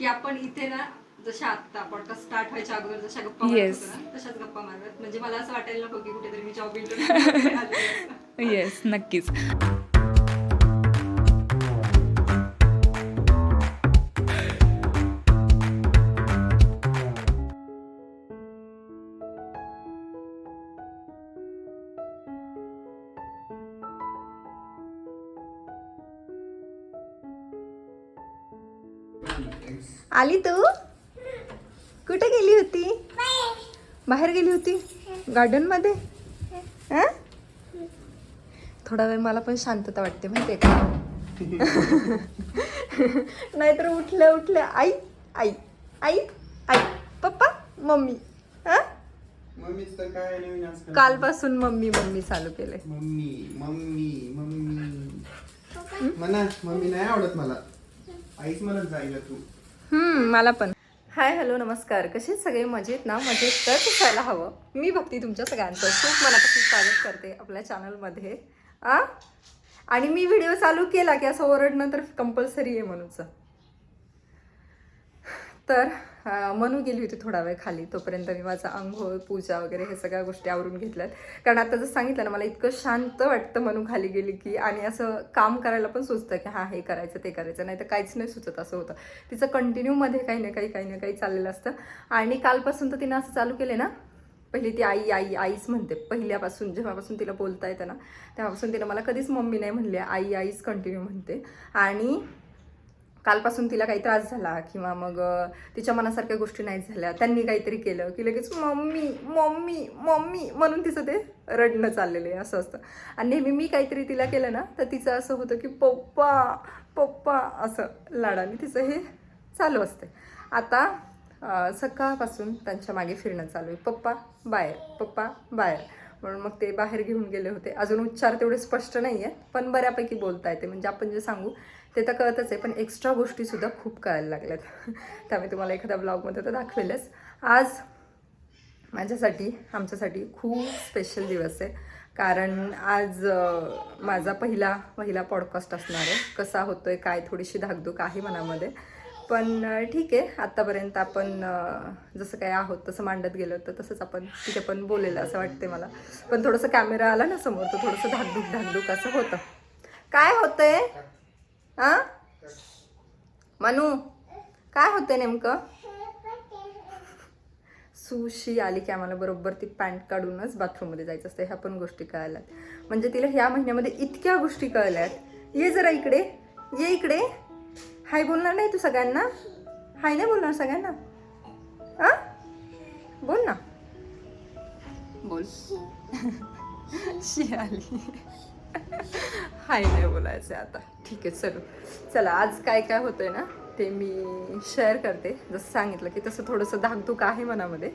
की आपण इथे ना जशा आता पॉडकास्ट स्टार्ट व्हायच्या अगोदर जशा गप्पा मारत Yes. होतो ना तशाच गप्पा मारत. म्हणजे मला असं वाटायला नको की कुठेतरी मी जॉब इंटरव्ह्यू येस नक्कीच. आली तू? कुठे गेली होती? बाहेर गेली होती? गार्डनमध्ये? हं? थोडा वेळ मला पण शांतता वाटते माहितीये का? नाहीतर उठल्या उठल्या आई आई आई आई. Papa mummy. हं? कालपासून मम्मी मम्मी चालू केलंय. Mummy mummy mummy. म्हणा मम्मी नाही आवडत मला. आईच म्हणत जाईल तू. मला पण. हाय हॅलो नमस्कार. कसे सगळे? मजेत ना? मजेत तर असायला हवं. मी भक्ती तुमच्या सगळ्यांचं. खूप मनापासून स्वागत करते आपल्या चॅनलमध्ये आ? आणि मी व्हिडिओ चालू केला की असं ओरडणं तर कंपल्सरी आहे म्हणूनच. तर मनू गेली होती थोडा वेळ खाली तोपर्यंत मी माझा आंघोळ पूजा वगैरे हे सगळ्या गोष्टी आवरून घेतल्यात. कारण आता जर सांगितलं ना मला इतकं शांत वाटतं मनू खाली गेली की आणि असं काम करायला पण सुचतं की हां हे करायचं ते करायचं नाही तर काहीच नाही सुचत असं होतं. तिचं कंटिन्यूमध्ये काही ना काही काही ना काही चाललेलं असतं. आणि कालपासून तर तिनं असं चालू केलं ना पहिली ती आई आई आईच म्हणते पहिल्यापासून जेव्हापासून तिला बोलता येतं ना तेव्हापासून तिला मला कधीच मम्मी नाही म्हणली आई आईच कंटिन्यू म्हणते. आणि कालपासून तिला काही त्रास झाला किंवा मग तिच्या मनासारख्या गोष्टी नाही झाल्या. त्यांनी काहीतरी केलं की लगेच मम्मी मम्मी मम्मी म्हणून तिचं ते रडणं चाललेलं आहे असं असतं. आणि नेहमी मी काहीतरी तिला केलं ना तर तिचं असं होतं की पप्पा पप्पा असं लाडाने तिचं हे चालू असते. आता सकाळपासून त्यांच्या मागे फिरणं चालू आहे. पप्पा बाहेर पप्पा बाहेर. म्हणून मग ते बाहेर घेऊन गेले होते. अजून उच्चार तेवढे स्पष्ट नाही आहेत पण बऱ्यापैकी बोलता येते म्हणजे आपण जे सांगू ते तर कळतच आहे पण एक्स्ट्रा गोष्टीसुद्धा खूप कळायला लागल्यात. त्यामुळे तुम्हाला एखाद्या ब्लॉगमध्ये तर दाखवेलच. आज माझ्यासाठी आमच्यासाठी खूप स्पेशल दिवस आहे. कारण आज माझा पहिला पहिला पॉडकास्ट असणार आहे. कसा होतो आहे काय थोडीशी धाकधूक आहे मनामध्ये. पण ठीक आहे. आत्तापर्यंत आपण जसं काय आहोत तसं मांडत गेलो तर तसंच आपण तिथे पण बोलेलं असं वाटते मला. पण थोडंसं कॅमेरा आला ना समोर तर थोडंसं धाकधूक धाकधूक असं होतं. काय होतंय? हां? मनू काय होतं नेमकं? सुशी आली की आम्हाला बरोबर ती पॅन्ट काढूनच बाथरूममध्ये जायचं असतं. ह्या पण गोष्टी कळल्यात. म्हणजे तिला ह्या महिन्यामध्ये इतक्या गोष्टी कळल्यात. ये जरा इकडे. ये इकडे. हाय बोलणार नाही तू सगळ्यांना? हाय नाही बोलणार सगळ्यांना? आ बोल ना. बोल. शी आली. हाय नाही बोलायचं आता. ठीक आहे चलो. चला आज काय काय होतंय ना ते मी शेअर करते. जसं सांगितलं की तसं थोडंसं धाकधूक आहे मनामध्ये.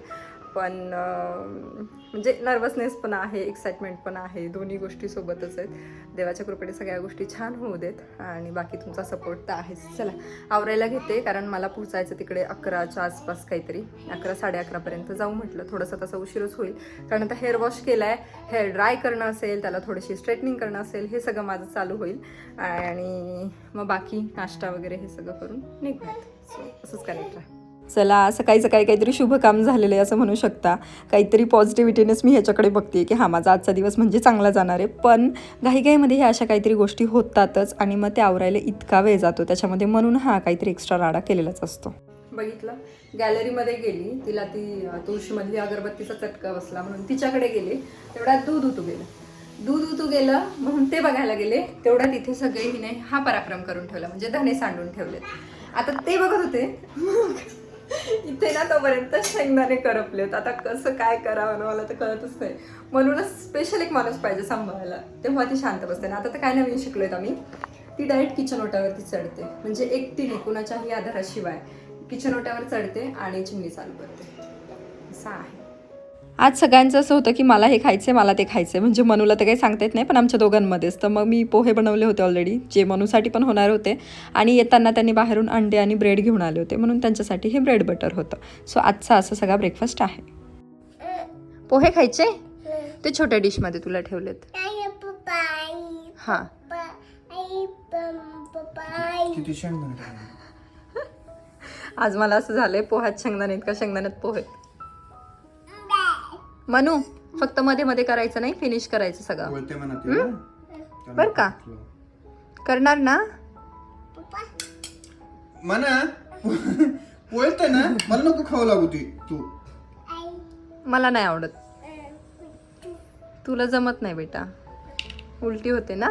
पण म्हणजे नर्वसनेस पण आहे एक्साइटमेंट पण आहे. दोन्ही गोष्टी सोबतच आहेत. देवाच्या कृपेने सगळ्या गोष्टी छान होऊ देत आणि बाकी तुमचा सपोर्ट तर आहेच. चला आवरायला घेते कारण मला पोचायचं तिकडे अकराच्या आसपास काहीतरी. अकरा साडे अकरापर्यंत जाऊ म्हटलं. थोडंसं तसं उशीरच होईल. कारण आता हेअर वॉश केला आहे हेअर ड्राय करणं असेल त्याला थोडीशी स्ट्रेटनिंग करणं असेल हे सगळं माझं चालू होईल. आणि मग बाकी नाश्ता वगैरे हे सगळं करून निघूयात. सो असंच करायचं आहे. चला सकाळी सकाळी काहीतरी शुभ काम झालेलं आहे असं म्हणू शकता. काहीतरी पॉझिटिव्हिटीनेच मी ह्याच्याकडे बघते की हा माझा आजचा दिवस म्हणजे चांगला जाणार आहे. पण घाईघाईमध्ये ह्या अशा काहीतरी गोष्टी होतातच आणि मग ते आवरायला इतका वेळ जातो. त्याच्यामध्ये म्हणून हा काहीतरी एक्स्ट्रा राडा केलेलाच असतो. बघितलं. गॅलरीमध्ये गेली. तिला ती तुळशीमधली अगरबत्तीचा चटका बसला म्हणून तिच्याकडे गेले. तेवढ्यात दूध उतू गेलं. दूध उतू गेलं म्हणून ते बघायला गेले. तेवढ्या तिथे सगळे हिने हा पराक्रम करून ठेवला. म्हणजे धने सांडून ठेवले आता ते बघत होते. इथे ना तोपर्यंत शेंगदाणे करपलेत आता कसं काय करावं मला तर कळतच नाही. म्हणूनच स्पेशल एक माणूस पाहिजे सांभाळायला. तेव्हा ती शांत बसते. ना आता तर काय नवीन शिकलोय आम्ही. ती डायरेक्ट किचन ओट्यावरती चढते. म्हणजे एकटीने कुणाच्याही आधाराशिवाय. किचन ओट्यावर चढते आणि चिमणी चालू करते. असं आहे. आज सगळ्यांचं असं होतं की मला हे खायचं मला ते खायचं म्हणजे मनूला तर काही सांगता येत नाही पण आमच्या दोघांमध्येच. तर मग मी पोहे बनवले होते ऑलरेडी जे मनूसाठी पण होणार होते. आणि येताना त्यांनी बाहेरून अंडे आणि ब्रेड घेऊन आले होते. म्हणून त्यांच्यासाठी हे ब्रेड बटर होतं. सो आजचा असं सगळा ब्रेकफास्ट आहे. पोहे खायचे? ते छोट्या डिशमध्ये तुला ठेवलेत. हां. आज मला असं झालंय पोह्यात शेंगदाणे का? शेंगदाण्यात पोहे. मनू फक्त मध्ये मध्ये करायचं नाही फिनिश करायचं सगळं. बोलते म्हणा ती, हं? बरं का? करणार ना? म्हणा. बोलते ना मला नको खाऊ लागू ती तू. मला नाही आवडत. तुला जमत नाही बेटा. उलटी होते ना?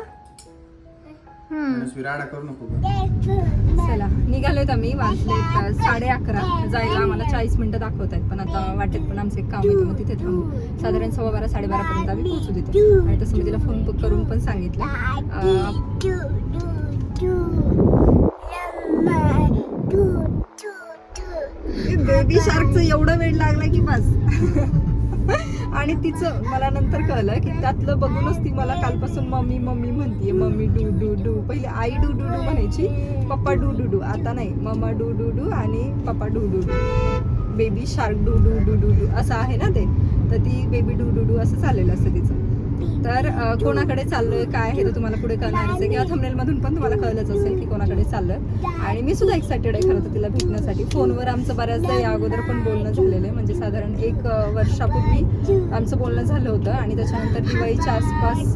हम्म मनस्वी राडा करू नको गं. चला निघालोय आम्ही वाजले साडे अकरा. जायला आम्हाला चाळीस मिनिटं दाखवत आहेत पण आता वाटेत पण आमचं एक काम येतं मग तिथे थांबू. साधारण सव्वा बारा साडेबारा पर्यंत आम्ही पोहोचू तिथे. आणि तसं मी तिला फोन करून पण सांगितलं. बेबी शार्कचं एवढं वेळ लागला की बस. आणि तिचं मला नंतर कळलं की त्यातलं बघूनच ती मला कालपासून मम्मी मम्मी म्हणतीये मम्मी डू डू डू. पहिले आई डू डू डू म्हणायची पप्पा डू डू डू. आता नाही. मम्मा डू डू डू आणि papa doo doo doo. Baby shark doo doo doo doo doo. असं आहे ना ते? तर ती बेबी डू डू डू असं चाललेलं असतं तिचं. तर कोणाकडे चाललोय काय आहे तुम्हाला पुढे कळणारच आहे किंवा थंबनेल मधून पण तुम्हाला कळलंच असेल की कोणाकडे चाललोय. आणि मी सुद्धा एक्सायटेड आहे खरं तर तिला भेटण्यासाठी. फोनवर आमचं बऱ्याचदा या अगोदर पण बोलणं झालेलं आहे. म्हणजे साधारण एक वर्षापूर्वी आमचं बोलणं झालं होतं आणि त्याच्यानंतर दिवाळीच्या आसपास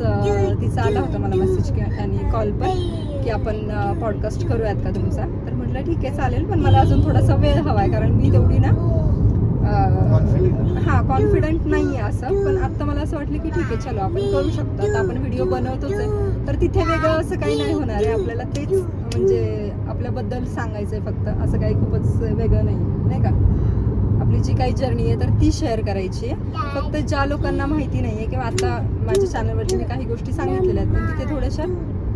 तिचा आला होता मला मेसेज आणि कॉल पण की आपण पॉडकास्ट करूयात का तुमचा? तर म्हटलं ठीक आहे चालेल पण मला अजून थोडासा वेळ हवा आहे कारण मी तेवढी ना Confident. हा कॉन्फिडंट नाही आहे असं पण आता मला असं वाटलं की ठीक आहे चलो आपण करू शकतो. आता आपण व्हिडिओ बनवतोच आहे. तर तिथे वेगळं असं काही नाही होणार आहे. आपल्याला तेच म्हणजे आपल्याबद्दल सांगायचं आहे फक्त. असं काही खूपच वेगळं नाही नाही का? आपली जी काही जर्नी आहे तर ती शेअर करायची आहे. फक्त ज्या लोकांना माहिती नाही आहे किंवा आता माझ्या चॅनलवरती मी काही गोष्टी सांगितलेल्या आहेत पण तिथे थोड्याशा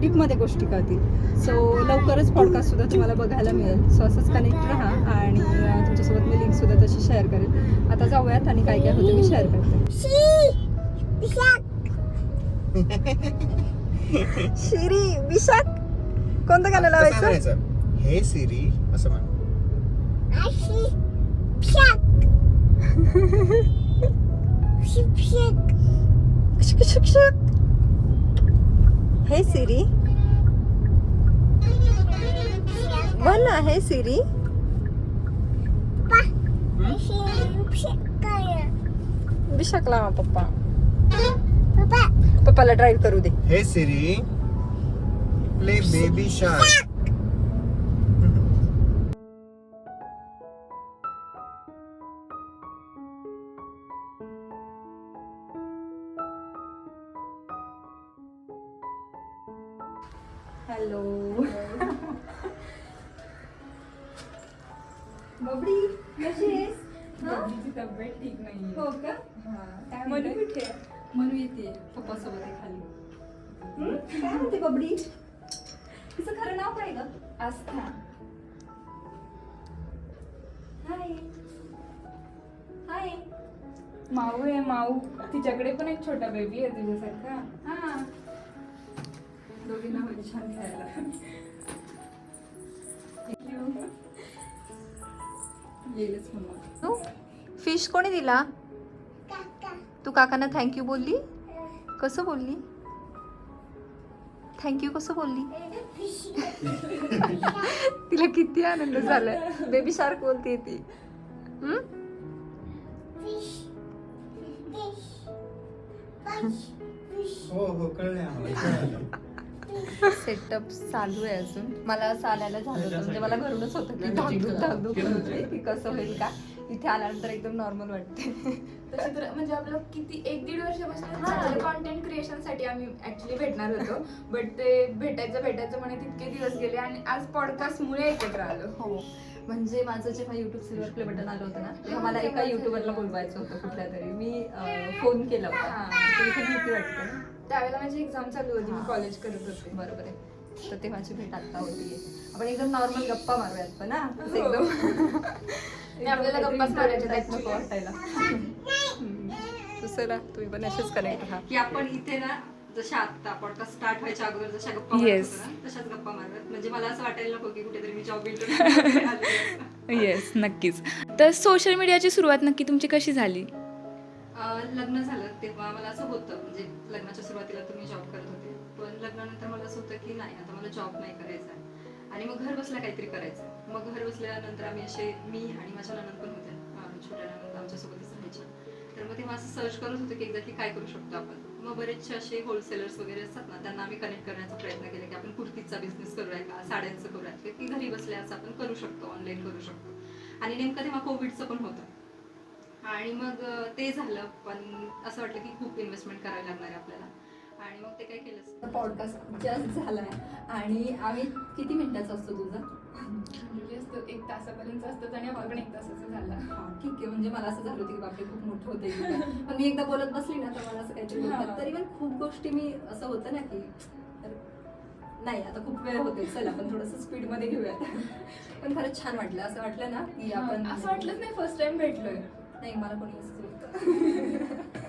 डीपमध्ये गोष्टी कळतील. सो लवकरच पॉडकास्ट सुद्धा तुम्हाला बघायला मिळेल. सो असंच कनेक्ट राहा आणि तुमच्यासोबत मी लिंक सुद्धा तशी शेअर करेल. आता जाऊयात आणि काय काय होतं मी शेअर करते. शिरी विशाख कोणतं गाणं लावायचं? हे सिरी असं म्हण शुक, शुक, शुक. हे सिरी म्हण ना हे सिरी विशाख लावा पप्पा पप्पाला ड्राईव्ह करू दे. Hey Siri play baby shark hello बबडी कशी आहेस? तब्येत ठीक नाही हो का? म्हणते? कुठे आहे? मनू येते पप्पा सोबत आहे खाली? काय म्हणते बबडी? तिचं खरं नाव काय ग? आस्था. हाय. हाय. माऊ आहे माऊ. तिच्याकडे पण एक छोटा बेबी आहे तुझ्यासारखा हा. दोघींना होईल छान खेळायला. येईलच म्हणून फिश कोणी दिला? तू काकांना थँक्यू बोलली? कसं बोलली? थँक्यू कसं बोलली? तिला किती आनंद झालाय. बेबी शार्क बोलते ती. हं? हो हो सेटअप चालू आहे अजून. मला असं आल्याला झालं होतं. म्हणजे मला घरूनच होतं की धाकधूक धाकधूक होते की कसं होईल का इथे आल्यानंतर एकदम नॉर्मल वाटते तसे तर म्हणजे आपलं किती एक दीड वर्षापासून कॉन्टेंट क्रिएशनसाठी आम्ही ऍक्च्युली भेटणार होतो. बट ते भेटायचं भेटायचं म्हणे तितके दिवस गेले आणि आज पॉडकास्ट मुळे एकत्र आलो. हो. म्हणजे माझं जेव्हा युट्यूब सिल्वर प्ले बटन आलं होतं ना तेव्हा मला एका युट्यूबरला बोलवायचं होतं कुठल्या तरी. मी फोन केला होता. भीती वाटते. ना त्यावेळेला माझी एक्झाम चालू होती मी. कॉलेज करत होते. बरोबर आहे. तर तेव्हाची भेट आता होती आपण एकदम नॉर्मल गप्पा मारूयात पण ना हो. एकदम. आणि आपल्याला गप्पाच मारायच्या टाईप आहेत नको वाटायला. दुसरा तुम्ही पण असेच कनेक्ट राहा. की आपण इथे ना जशा आता पॉडकास्ट स्टार्ट व्हायच्या अगोदर जशा गप्पा ना तशाच गप्पा मारत. म्हणजे मला असं वाटायला नको की कुठेतरी मी जॉब इंटरव्ह्यू येस नक्कीच. तर सोशल मीडियाची सुरुवात नक्की तुमची कशी झाली? लग्न झालं तेव्हा मला असं होतं म्हणजे लग्नाच्या सुरुवातीला तुम्ही जॉब करत होते. पण लग्नानंतर मला असं होतं की नाही आता मला जॉब नाही करायचा. आणि मग घर बसल्या काहीतरी करायचं. मग घर बसल्यानंतर आम्ही असे मी आणि माझ्या ननंद पण होत्या. छोट्या ननंद आमच्यासोबतच राहायच्या तर मग तेव्हा असं सर्च करत होतो की एक्झॅक्टली काय करू शकतो आपण. मग बरेचसे असे होलसेलर्स वगैरे असतात ना त्यांना आम्ही कनेक्ट करण्याचा प्रयत्न केला की आपण कुर्तीचा बिझनेस करूया का साड्यांचं करूया की घरी बसल्या असं आपण करू शकतो ऑनलाईन करू शकतो. आणि नेमकं तेव्हा कोविडचं पण होतं. आणि मग ते झालं पण असं वाटलं की खूप इन्व्हेस्टमेंट करावी लागणार आहे आपल्याला. आणि मग ते काय केलंच पॉडकास्ट जस्ट झालाय. आणि आम्ही किती मिनिटाचा असतो तुझा? म्हणजे एक तासापर्यंत असतं आणि आपण एक तासाचं झालं. हा ठीक आहे. म्हणजे मला असं झालं होतं की बापरे खूप मोठं होते पण. मी एकदा बोलत बसली ना तर मला असं काहीतरी हा. तरी पण खूप गोष्टी मी असं होतं ना की नाही आता खूप वेळ होते चल आपण थोडंसं स्पीडमध्ये घेऊयात. पण खरंच छान वाटलं. असं वाटलं ना की आपण असं वाटलंच नाही फर्स्ट टाइम भेटलोय. नाही मला कोणी बोलतं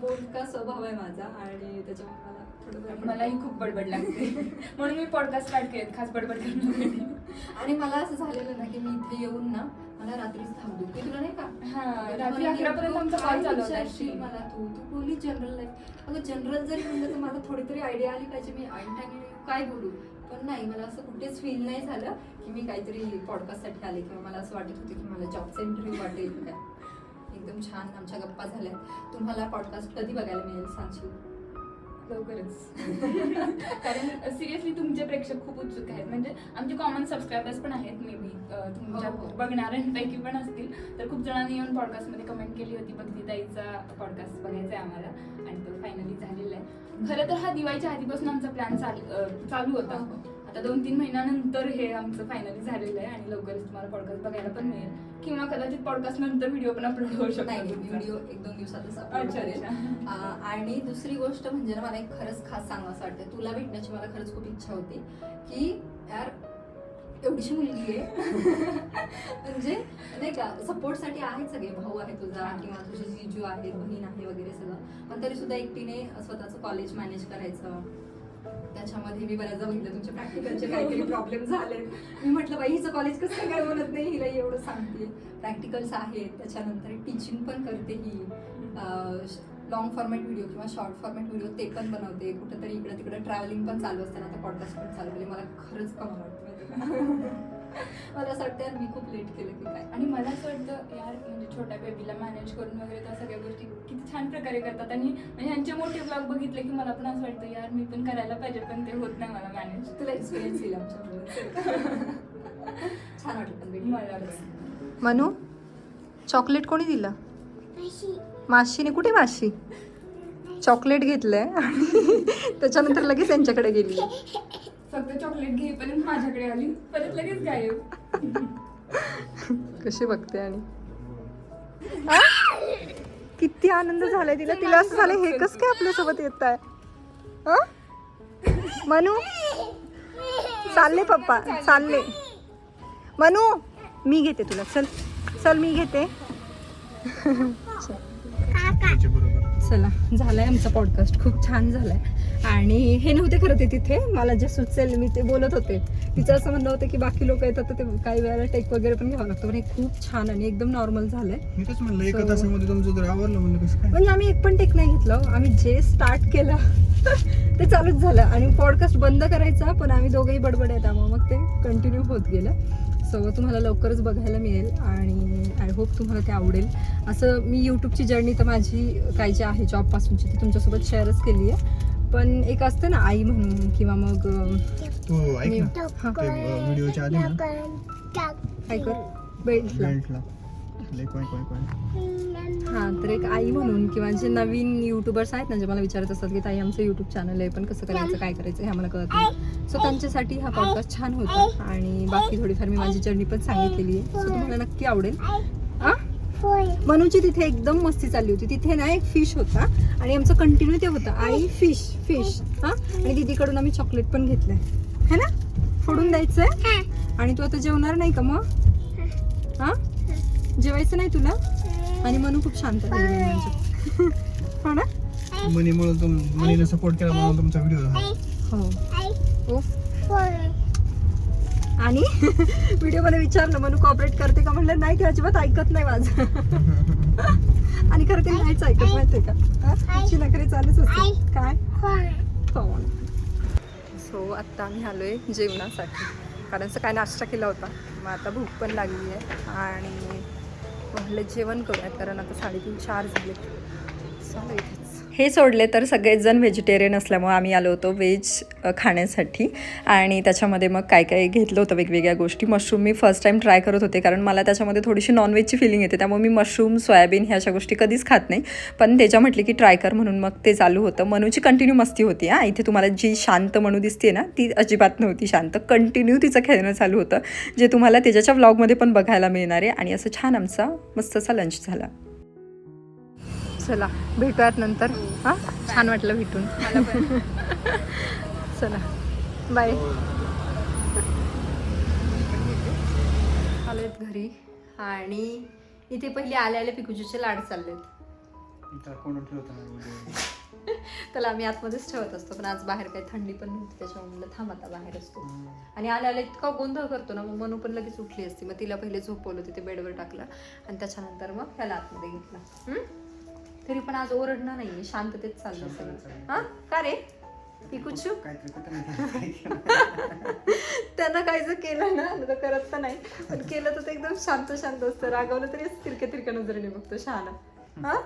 बोलका स्वभाव आहे माझा आणि त्याच्यामुळे मला थोडं मलाही खूप बडबड लागते. म्हणून मी पॉडकास्ट स्टार्ट केले खास बडबड करण्यासाठी आणि मला असं झालेलं ना की मी इथे येऊन ना मला रात्रीच थांबू की तुला नाही का? हा, रात्री मला 11 पर्यंत नेमकं आमचा call चालू. मला तू. तू बोलली जनरल लाईफ अगं जनरल जरी म्हणलं तर मला थोडी तरी आयडिया आली पाहिजे. मी आणि काय बोलू? पण नाही मला असं कुठेच फील नाही झालं की मी काहीतरी पॉडकास्टसाठी आले किंवा मला असं वाटत होतं की मला जॉबचा इंटरव्ह्यू वाटेल. काय एकदम छान आमच्या गप्पा झाल्या तुम्हाला पॉडकास्ट कधी बघायला मिळेल सांगशील? लवकरच. कारण सिरियसली तुमचे प्रेक्षक खूप उत्सुक आहेत. म्हणजे आमचे कॉमन सबस्क्रायबर्स पण आहेत मे बी तुमच्या हो, हो. बघणाऱ्यांपैकी पण असतील. तर खूप जणांनी येऊन पॉडकास्टमध्ये कमेंट केली होती भक्ती ताईचा पॉडकास्ट बघायचा आहे आम्हाला. आणि तो फायनली झालेला आहे. खरं तर हा दिवाळीच्या आधीपासून आमचा प्लॅन चालू होता. हो, हो. आता दोन तीन महिन्यानंतर हे आमचं फायनली झालेलं आहे आणि लवकरच तुम्हाला पॉडकास्ट बघायला पण मिळेल. किंवा कदाचित पॉडकास्ट नंतर व्हिडिओ पण अपलोड होऊ शकतो नाही. व्हिडिओ एक दोन दिवसातच करेल. आणि दुसरी गोष्ट म्हणजे ना मला एक खरंच खास सांगावं असं वाटतं तुला भेटण्याची मला खरंच खूप इच्छा होती की यार एवढीशी मुलगी आहे. म्हणजे नाही का सपोर्टसाठी आहेत सगळे. भाऊ आहे तुझा किंवा तुझे जीजू आहेत बहीण आहे वगैरे सगळं. पण तरी सुद्धा एकटीने स्वतःचं कॉलेज मॅनेज करायचं. त्याच्यामध्ये मी बऱ्याचदा बघितलं तुमच्या प्रॅक्टिकलचे काहीतरी प्रॉब्लेम झाले मी म्हटलं बाई हिचं कॉलेज कसं काय बोलत नाही? हिला एवढं सांगते. प्रॅक्टिकल्स आहेत त्याच्यानंतर टीचिंग पण करते ही. लॉंग फॉर्मॅट व्हिडिओ किंवा शॉर्ट फॉर्मॅट व्हिडिओ ते पण बनवते. कुठंतरी इकडे तिकडे ट्रॅव्हलिंग पण चालू असताना आता पॉडकास्ट पण चालू केले मला खरंच कम वाटतं. मला असं वाटतं यार मी खूप लेट केलं की काय. आणि मला असं वाटतं यार म्हणजे छोट्या बेबीला मॅनेज करून वगैरे त्या सगळ्या गोष्टी किती छान प्रकारे करतात. आणि म्हणजे ह्यांचे मोठे ब्लॉग बघितले की मला पण असं वाटतं यार मी पण करायला पाहिजे पण ते होत नाही मला मॅनेज तुला एक्सपिरियन्स येईल छान वाटलं पण. मला. मनू चॉकलेट कोणी दिलं? माशीने. कुठे माशी? चॉकलेट घेतलंय. आणि त्याच्यानंतर लगेच त्यांच्याकडे गेली. फक्त चॉकलेट घेईपर्यंत माझ्याकडे आली परत लगेच गायब. कशी बघते आणि? आ? किती आनंद झालाय तिला. तिला असं झालं हे कस काय आपल्यासोबत येत आहे मनू? चालले पप्पा चालले. मनू मी घेते तुला. चल चल मी घेते. चला झालाय आमचा पॉडकास्ट खूप छान झालाय. आणि हे नव्हते खरं ते तिथे. मला जे सुचेल मी ते बोलत होते. तिचं असं म्हणणं होतं की बाकी लोक येतात तर ते काही वेळेला टेक वगैरे पण घ्यावं लागतं. पण हे खूप छान आणि एकदम नॉर्मल झालंय. म्हणजे आम्ही एक पण टेक नाही घेतलं. आम्ही जे स्टार्ट केलं ते चालूच झालं. आणि पॉडकास्ट बंद करायचा पण आम्ही दोघंही बडबड आहे त्यामुळे मग ते कंटिन्यू होत गेलं. सो तुम्हाला लवकरच बघायला मिळेल आणि आय होप तुम्हाला ते आवडेल. असं मी यूट्यूबची जर्नी तर माझी काय जी आहे जॉबपासूनची ती तुमच्यासोबत शेअरच केली आहे पण एक असतं ना आई म्हणून किंवा मग ऐक ना. हा. ते व्हिडिओच्या आधी ना काय कर बेल्टला बेल्टला हां तर एक आई म्हणून किंवा जे नवीन युट्यूबर्स आहेत ना जे मला विचारत असतात की ताई आमचं युट्यूब चॅनल आहे पण कसं करायचं काय करायचं हे आम्हाला कळत नाही. सो त्यांच्यासाठी हा पॉडकास्ट छान होता. आणि बाकी थोडीफार मी माझी जर्नी पण सांगितलेली आहे. सो तुम्हाला नक्की आवडेल? मनूची तिथे एकदम मस्ती चालली होती. तिथे ना एक फिश होता आणि आमचं कंटिन्यू ते होतं. आई फिश फिश हा? आणि दीदीकडून आम्ही चॉकलेट पण घेतलंय. है ना? फोडून द्यायचंय? आणि तू आता जेवणार नाही का मग? हा? जेवायचं नाही तुला? आणि मनू खूप शांत झाली म्हणजे. हो ना? मनीमुळे तुम मनीने सपोर्ट केला म्हणून तुमचा व्हिडिओ हो. हो. आणि व्हिडिओमध्ये विचारलं मनू कॉपरेट करते का? म्हणलं नाही ती अजिबात ऐकत नाही माझं. आणि खरं ते नाहीच ऐकत माहितीये का? तिची नखरे चालूच असते काय? सो आत्ता आम्ही आलो आहे जेवणासाठी. कारण सकाळी नाश्ता केला होता. मग आता भूक पण लागली आहे. आणि म्हटलं जेवण करूयात. कारण आता साडेतीन चार झाले इथेच हे सोडले तर सगळेजण व्हेजिटेरियन असल्यामुळे आम्ही आलो होतो व्हेज खाण्यासाठी. आणि त्याच्यामध्ये मग काय काय घेतलं होतं वेगवेगळ्या गोष्टी. मशरूम मी फर्स्ट टाईम ट्राय करत होते कारण मला त्याच्यामध्ये थोडीशी नॉनव्हेजची फिलिंग येते. त्यामुळे मी मशरूम सोयाबीन ह्या अशा गोष्टी कधीच खात नाही. पण त्याच्या म्हटली की ट्राय कर म्हणून मग ते चालू होतं. मनूची कंटिन्यू मस्ती होती हां. इथे तुम्हाला जी शांत मनू दिसते ना ती अजिबात नव्हती शांत. कंटिन्यू तिचं खेळणं चालू होतं जे तुम्हाला त्याच्याच्या व्लॉगमध्ये पण बघायला मिळणार आहे. आणि असं छान आमचा मस्त असा लंच झाला. चला भेटूयात नंतर. हां. छान वाटलं भेटून. चला. बाय आलेत घरी. आणि इथे पहिले आले आले पिकुजीचे लाड चाललेत. त्याला आम्ही आतमध्येच ठेवत असतो पण आज बाहेर काही थंडी पण नव्हती त्याच्यामुळे म्हणलं थांब आता बाहेर असतो. आणि आल्या आल्या इतका गोंधळ करतो ना मग मनू पण लगेच उठली असती. मग तिला पहिले झोपवलं तिथे बेडवर टाकलं आणि त्याच्यानंतर मग त्याला आतमध्ये घेतलं. हम्म? तरी पण आज ओरडणं नाही शांततेत चाललं सगळं. हा? का रे? पिकुचू? त्यांना काय जर केलं ना तर करत तर नाही. पण केलं तर ते एकदम शांत शांत असतं. रागवलं तरी तिरक्या तिरक्या नजरेने बघतो शहाणा. हा?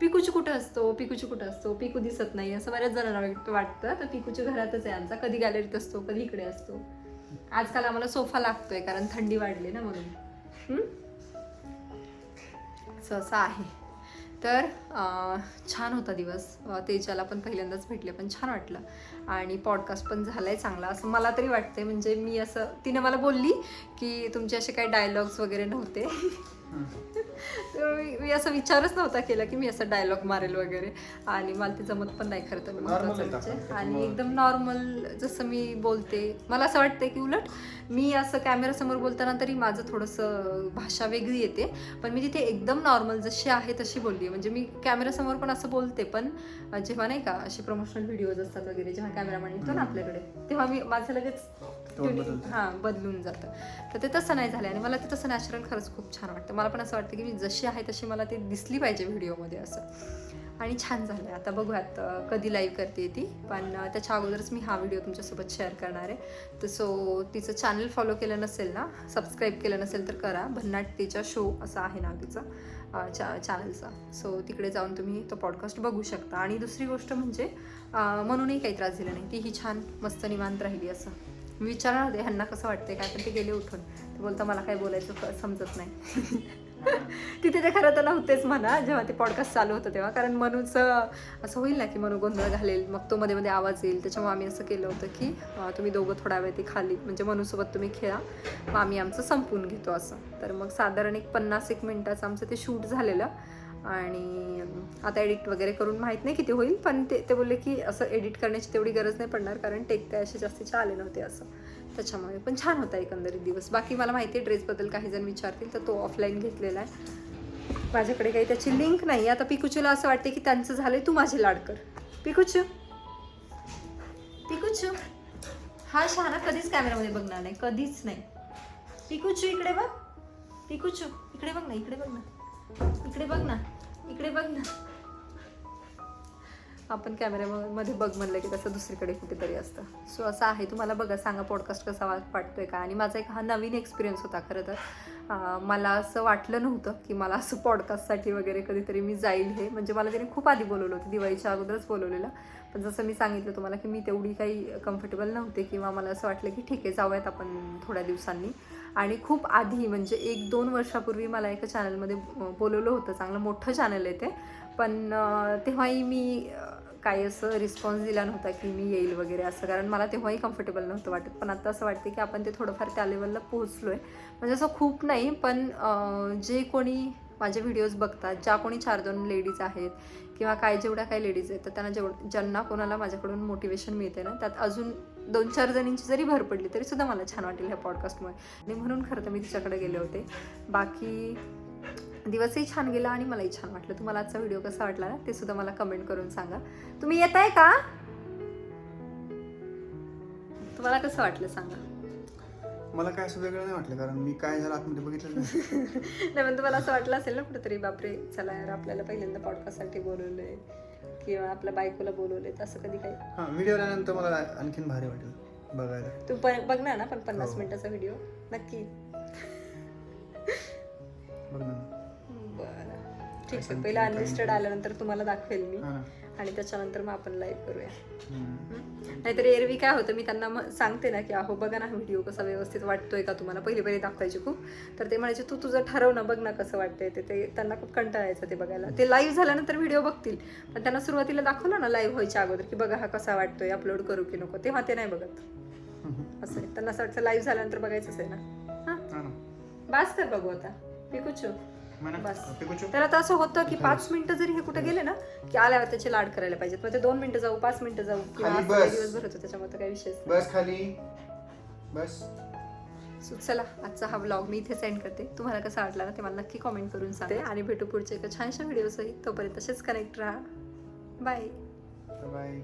पिकूची कुठं असतो? पिकूची कुठं असतो? पिकू दिसत नाही. असं बऱ्याच जणांना वाट- वाटतं. तर पिकूची घरातच आहे आमचा. कधी गॅलरीत असतो कधी इकडे असतो. आजकाल आम्हाला सोफा लागतोय कारण थंडी वाढली ना म्हणून. असं आहे. तर छान होता दिवस. तेजाला पण पहिल्यांदाच भेटले पण छान वाटलं. आणि पॉडकास्ट पण झालाय चांगला. असं मला तरी वाटते म्हणजे मी असं तिने मला बोलली की तुमचे असे काही डायलॉग्स वगैरे नव्हते. मी मी असं विचारच नव्हता केला की मी असं डायलॉग मारेल वगैरे. आणि मला ते जमत पण नाही खरं तर महत्त्वाचं म्हणजे. आणि एकदम नॉर्मल जसं मी बोलते. मला असं वाटतं की उलट मी असं कॅमेरासमोर बोलताना तरी माझं थोडंसं भाषा वेगळी येते. पण मी तिथे एकदम नॉर्मल जशी आहे तशी बोलली. म्हणजे मी कॅमेरासमोर पण असं बोलते पण जेव्हा नाही का असे प्रमोशनल व्हिडिओज असतात वगैरे जेव्हा कॅमेरामॅन येतो ना आपल्याकडे तेव्हा मी माझं लगेच. हां बदलून जातं. तर ते तसं नाही झालं आणि मला ते तसं नॅचरल खरंच खूप छान वाटतं. मला पण असं वाटतं की मी जशी आहे तशी मला ती दिसली पाहिजे व्हिडिओमध्ये असं. आणि छान झालं आता बघूयात कधी लाईव्ह करते ती. पण त्याच्या अगोदरच मी हा व्हिडिओ तुमच्यासोबत शेअर करणार आहे. तर सो तिचं चॅनल फॉलो केलं नसेल ना सबस्क्राईब केलं नसेल तर करा. भन्नाट तिचा शो असा आहे ना तिचा चा चॅनलचा सो तिकडे जाऊन तुम्ही तो पॉडकास्ट बघू शकता. आणि दुसरी गोष्ट म्हणजे म्हणूनही काही त्रास दिला नाही. ती ही छान मस्त निवांत राहिली असं. मी विचारणार होते ह्यांना कसं वाटतंय? काय पण ते गेले उठून. ते बोलता मला काय बोलायचं समजत नाही. तिथे ते खरं तर नव्हतेच म्हणा जेव्हा ते पॉडकास्ट चालू होतं तेव्हा. कारण मनूचं असं होईल ना की मनू गोंधळ घालेल मग तो मध्ये मध्ये आवाज येईल. त्याच्यामुळे आम्ही असं केलं होतं की तुम्ही दोघं थोडा वेळ ते खाली म्हणजे मनूसोबत तुम्ही खेळा. मग आम्ही आमचं संपवून घेतो असं. तर मग साधारण एक पन्नास एक मिनिटाचं आमचं ते शूट झालेलं. आणि आता एडिट वगैरे करून माहीत नाही किती होईल पण ते ते बोलले की असं एडिट करण्याची तेवढी गरज नाही पडणार कारण टेक ते असे जास्तीचे आले नव्हते असं. त्याच्यामुळे पण छान होता एकंदरीत दिवस. बाकी मला माहिती आहे ड्रेसबद्दल काही जण विचारतील तर तो ऑफलाईन घेतलेला आहे. माझ्याकडे काही त्याची लिंक नाही आता पिकुचूला असं वाटते की त्यांचं झालंय तू माझे लाड कर. पिकुचू? पिकुचू? हा शहाणा कधीच कॅमेरामध्ये बघणार नाही. कधीच नाही. पिकुचू इकडे बघ. पिकुचू इकडे बघ ना इकडे बघ ना. इकडे बघ ना इकडे बघ ना. आपण कॅमेऱ्यामध्ये बघ म्हणलं की तसं दुसरीकडे कुठेतरी असतं. सो असं आहे. तुम्हाला बघा सांगा पॉडकास्ट कसा वाटतो आहे का? आणि माझा एक हा नवीन एक्सपिरियन्स होता खरं तर. मला असं वाटलं नव्हतं की मला असं पॉडकास्टसाठी वगैरे कधीतरी मी जाईल हे. म्हणजे मला त्याने खूप आधी बोलवलं होतं. दिवाळीच्या अगोदरच बोलवलेलं. पण जसं मी सांगितलं तुम्हाला की मी तेवढी काही कम्फर्टेबल नव्हते किंवा मला असं वाटलं की ठीक आहे जाऊयात आपण थोड्या दिवसांनी. आणि खूप आधी म्हणजे एक दोन वर्षापूर्वी मला एका चॅनलमध्ये बोलवलं होतं. चांगलं मोठं चॅनल आहे ते. पण तेव्हाही मी काही असं रिस्पॉन्स दिला नव्हता की मी येईल वगैरे असं. कारण मला तेव्हाही कम्फर्टेबल नव्हतं वाटत. पण आता असं वाटते की आपण ते थोडंफार त्या लेवलला पोहोचलो आहे म्हणजे असं खूप नाही पण जे कोणी माझे व्हिडिओज बघतात ज्या कोणी चार दोन लेडीज आहेत किंवा काय जेवढ्या काही लेडीज आहेत तर त्यांना जेव ज्यांना कोणाला माझ्याकडून मोटिवेशन मिळते ना त्यात अजून दोन चार जणींची जरी भर पडली तरीसुद्धा मला छान वाटेल ह्या पॉडकास्टमुळे आणि म्हणून खरं तर मी तिच्याकडे गेले होते. बाकी दिवसही छान गेला आणि मलाही छान वाटलं. तुम्हाला आजचा व्हिडिओ कसा वाटला ना ते सुद्धा मला कमेंट करून सांगा. तुम्ही येत आहे का? तुम्हाला कसं वाटलं सांगा. मला काय असं वेगळं नाही वाटलं कारण मी काय झालं आतमध्ये बघितलं नाही. पण तुम्हाला असं वाटलं असेल ना कुठेतरी बापरे चला यार आपल्याला पहिल्यांदा पॉडकास्टसाठी बोलवलंय किंवा आपल्या बायकोला बोलवलेत असं कधी काही? हा व्हिडिओ आल्यानंतर मला आणखीन भारी वाटेल बघायला. तू पण बघणार ना पण पन्नास हो. मिनिटाचा व्हिडिओ नक्की. बघ ना बरं ठीक आहे पहिला अनलिस्टेड नाही. आल्यानंतर तुम्हाला दाखवेल मी. आणि त्याच्यानंतर मग आपण लाईव्ह करूया. नाहीतर एरवी काय होतं मी त्यांना सांगते ना की अहो बघा ना व्हिडिओ कसा व्यवस्थित वाटतोय का तुम्हाला? पहिले पहिले दाखवायचे खूप. तर ते म्हणायचे तू तुझं ठरव ना बघ ना कसं वाटतंय ते. ते त्यांना खूप कंटाळायचं ते बघायला. ते लाईव्ह झाल्यानंतर व्हिडिओ बघतील. पण त्यांना सुरुवातीला दाखवलं ना लाईव्ह व्हायच्या अगोदर की बघा हा कसा वाटतोय अपलोड करू की नको. तेव्हा ते नाही बघत. असं आहे. त्यांना असं वाटतं लाईव्ह झाल्यानंतर बघायचंच आहे ना. हां. बास कर बघू आता. पिकुचू बस. तर आता असं होतं की पाच मिनिटं जरी हे कुठे गेले ना की आल्यावर त्याचे लाड करायला पाहिजेत. मग ते दोन मिनिटं जाऊ पाच मिनिटं जाऊ किंवा. दिवसभर होतं त्याच्यामुळे तर काही नाही. बस खाली. बस. सो चला आजचा हा व्लॉग मी इथे सेंड करते. तुम्हाला कसा वाटला ना ते मला नक्की कॉमेंट करून सांगते आणि भेटू पुढच्या एका छानशा व्हिडिओसही तोपर्यंत तसेच कनेक्ट राहा. Bye bye